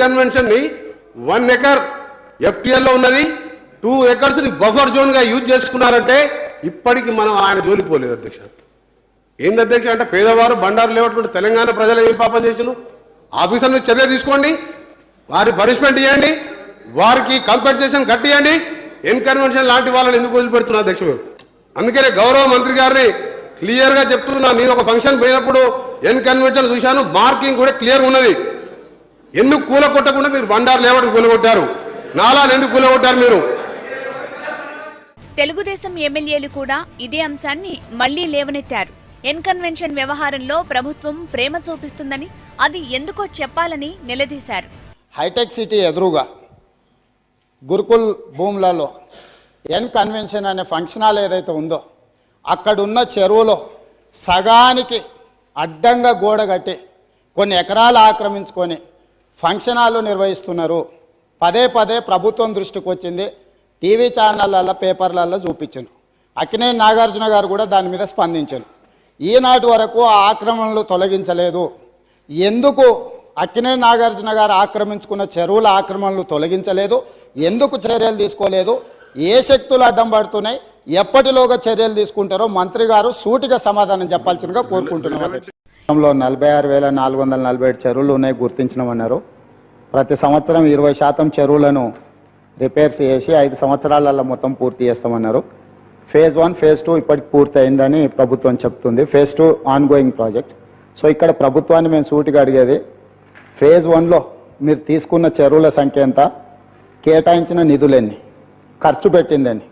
కన్వెన్షన్ని one acre ఎఫ్టీఎల్లో ఉన్నది. Two ఎకర్స్ని బఫర్ జోన్గా యూజ్ చేసుకున్నారంటే ఇప్పటికి మనం ఆయన జోలిపోలేదు అధ్యక్ష. ఏంది అధ్యక్ష అంటే పేదవారు బండారు లేవటువంటి తెలంగాణ ప్రజలు ఏం పాపం చేసిన ఆఫీసర్లు చర్య తీసుకోండి వారి పనిష్మెంట్ ఇవ్వండి వారికి కంపెన్సేషన్ కట్టియండి. ఇన్కన్వెన్షన్ లాంటి వాళ్ళని ఎందుకు వదిలిపెడుతున్నా అధ్యక్ష మీరు? అందుకనే గౌరవ మంత్రి గారిని క్లియర్గా చెప్తున్నా. నేను ఒక ఫంక్షన్ పోయినప్పుడు ఎన్కన్వెన్షన్ చూశాను. మార్కింగ్ కూడా క్లియర్ ఉన్నది. ఎందుకు కూల కొట్టకుండా మీరు బండారు లేవడం కూలగొట్టారు? నాలాలు ఎందుకు కూలగొట్టారు మీరు? తెలుగుదేశం ఎమ్మెల్యేలు కూడా ఇదే అంశాన్ని మళ్ళీ లేవనెత్తారు. ఎన్కన్వెన్షన్ వ్యవహారంలో ప్రభుత్వం ప్రేమ చూపిస్తుందని అది ఎందుకో చెప్పాలని నిలదీశారు. హైటెక్ సిటీ ఎదురుగా గురుకుల్ భూములలో ఎన్ కన్వెన్షన్ అనే ఫంక్షన్ హాల్ ఏదైతే ఉందో అక్కడున్న చెరువులో సగానికి అడ్డంగా గోడ కట్టి కొన్ని ఎకరాలు ఆక్రమించుకొని ఫంక్షన్ హాల్ నిర్వహిస్తున్నారు. పదే పదే ప్రభుత్వం దృష్టికి వచ్చింది. టీవీ ఛానళ్ళల్లో పేపర్లలో చూపించారు అక్కినేని నాగార్జున గారు కూడా దాని మీద స్పందించారు ఈనాటి వరకు ఆ ఆక్రమణలు తొలగించలేదు. ఎందుకు అక్కినేని నాగార్జున గారు ఆక్రమించుకున్న చెరువుల ఆక్రమణలు తొలగించలేదు? ఎందుకు చర్యలు తీసుకోలేదు? ఏ శక్తులు అడ్డం పడుతున్నాయి? ఎప్పటిలోగా చర్యలు తీసుకుంటారో మంత్రి గారు సూటిగా సమాధానం చెప్పాల్సిందిగా కోరుకుంటున్నాం. రాష్ట్రంలో నలభై ఆరు వేల నాలుగు వందల నలభై ఏడు చెరువులు ఉన్నాయి గుర్తించినామన్నారు. ప్రతి సంవత్సరం ఇరవై శాతం చెరువులను రిపేర్స్ చేసి ఐదు సంవత్సరాలలో మొత్తం పూర్తి చేస్తామన్నారు. ఫేజ్ వన్ ఫేజ్ టూ ఇప్పటికి పూర్తి అయిందని ప్రభుత్వం చెప్తుంది. Phase two ongoing project so ఇక్కడ ప్రభుత్వాన్ని మేము సూటిగా అడిగేది ఫేజ్ వన్లో మీరు తీసుకున్న చెరువుల సంఖ్య ఎంత? కేటాయించిన నిధులెన్ని ఖర్చు పెట్టిందని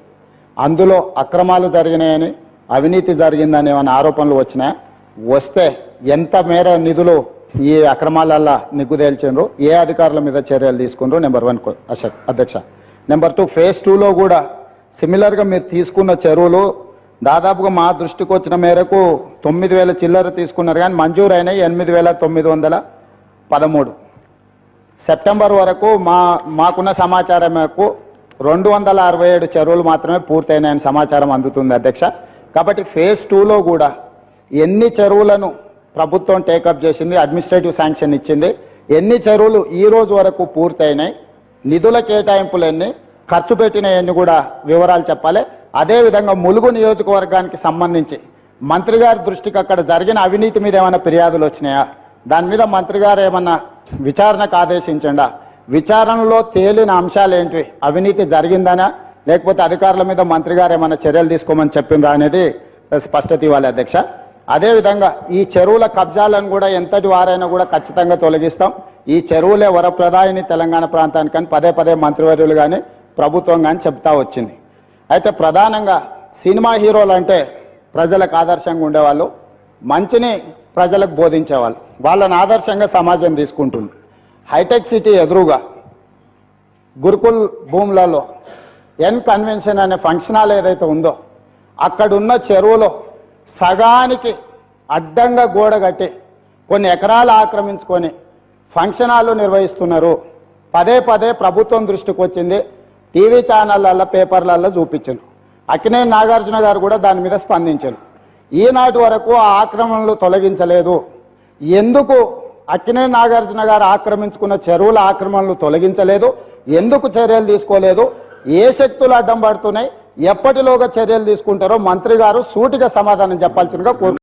అందులో అక్రమాలు జరిగినాయని అవినీతి జరిగిందని ఏమైనా ఆరోపణలు వచ్చినా వస్తే ఎంత మేర నిధులు ఈ అక్రమాలల్లా నిగ్గుదేల్చిండ్రు ఏ అధికారుల మీద చర్యలు తీసుకుండ్రు నెంబర్ వన్ కో- అధ్యక్ష. నెంబర్ టూ ఫేజ్ టూలో కూడా సిమిలర్గా మీరు తీసుకున్న చెరువులు దాదాపుగా మా దృష్టికి వచ్చిన మేరకు తొమ్మిది వేల చిల్లర తీసుకున్నారు కానీ మంజూరు అయినాయి ఎనిమిది వేల తొమ్మిది వందల పదమూడు. సెప్టెంబర్ వరకు మా మాకున్న సమాచారం మేరకు రెండు వందల అరవై ఏడు చెరువులు మాత్రమే పూర్తయినాయని సమాచారం అందుతుంది అధ్యక్ష. కాబట్టి ఫేజ్ టూలో కూడా ఎన్ని చెరువులను ప్రభుత్వం టేకప్ చేసింది అడ్మినిస్ట్రేటివ్ శాంక్షన్ ఇచ్చింది. ఎన్ని చెరువులు ఈ రోజు వరకు పూర్తయినాయి నిధుల కేటాయింపులు ఎన్ని ఖర్చు పెట్టినవన్నీ కూడా వివరాలు చెప్పాలి. అదేవిధంగా ములుగు నియోజకవర్గానికి సంబంధించి మంత్రి గారి దృష్టికి అక్కడ జరిగిన అవినీతి మీద ఏమైనా ఫిర్యాదులు వచ్చినాయా? దాని మీద మంత్రి గారు ఏమన్నా విచారణకు ఆదేశించండా? విచారణలో తేలిన అంశాలు ఏంటి? అవినీతి జరిగిందనా? లేకపోతే అధికారుల మీద మంత్రి గారు ఏమైనా చర్యలు తీసుకోమని చెప్పిండ్రా అనేది స్పష్టత ఇవ్వాలి అధ్యక్ష. అదేవిధంగా ఈ చెరువుల కబ్జాలను కూడా ఎంతటి వారైనా కూడా ఖచ్చితంగా తొలగిస్తాం. ఈ చెరువులే వరప్రదాయని తెలంగాణ ప్రాంతానికని పదే పదే మంత్రివర్యులు కానీ ప్రభుత్వం కానీ చెప్తా వచ్చింది. అయితే ప్రధానంగా సినిమా హీరోలు అంటే ప్రజలకు ఆదర్శంగా ఉండేవాళ్ళు మంచిని ప్రజలకు బోధించేవాళ్ళు. వాళ్ళని ఆదర్శంగా సమాజం తీసుకుంటుంది. హైటెక్ సిటీ ఎదురుగా గురుకుల్ భూములలో ఎన్ కన్వెన్షన్ అనే ఫంక్షన్ హాల్ ఏదైతే ఉందో అక్కడున్న చెరువులో సగానికి అడ్డంగా గోడ కట్టి కొన్ని ఎకరాలు ఆక్రమించుకొని ఫంక్షన్ హాల్లో నిర్వహిస్తున్నారు. పదే పదే ప్రభుత్వం దృష్టికి వచ్చింది. టీవీ ఛానళ్ళల్లో పేపర్లల్లో చూపించారు అక్కినేని నాగార్జున గారు కూడా దాని మీద స్పందించారు ఈనాటి వరకు ఆ ఆక్రమణలు తొలగించలేదు. ఎందుకు అక్కినేని నాగార్జున గారు ఆక్రమించుకున్న చెరువుల ఆక్రమణలు తొలగించలేదు? ఎందుకు చర్యలు తీసుకోలేదు? ఏ శక్తులు అడ్డం పడుతున్నాయి? ఎప్పటిలోగా చర్యలు తీసుకుంటారో మంత్రి గారు సూటిగా సమాధానం చెప్పాల్సిందిగా కోరు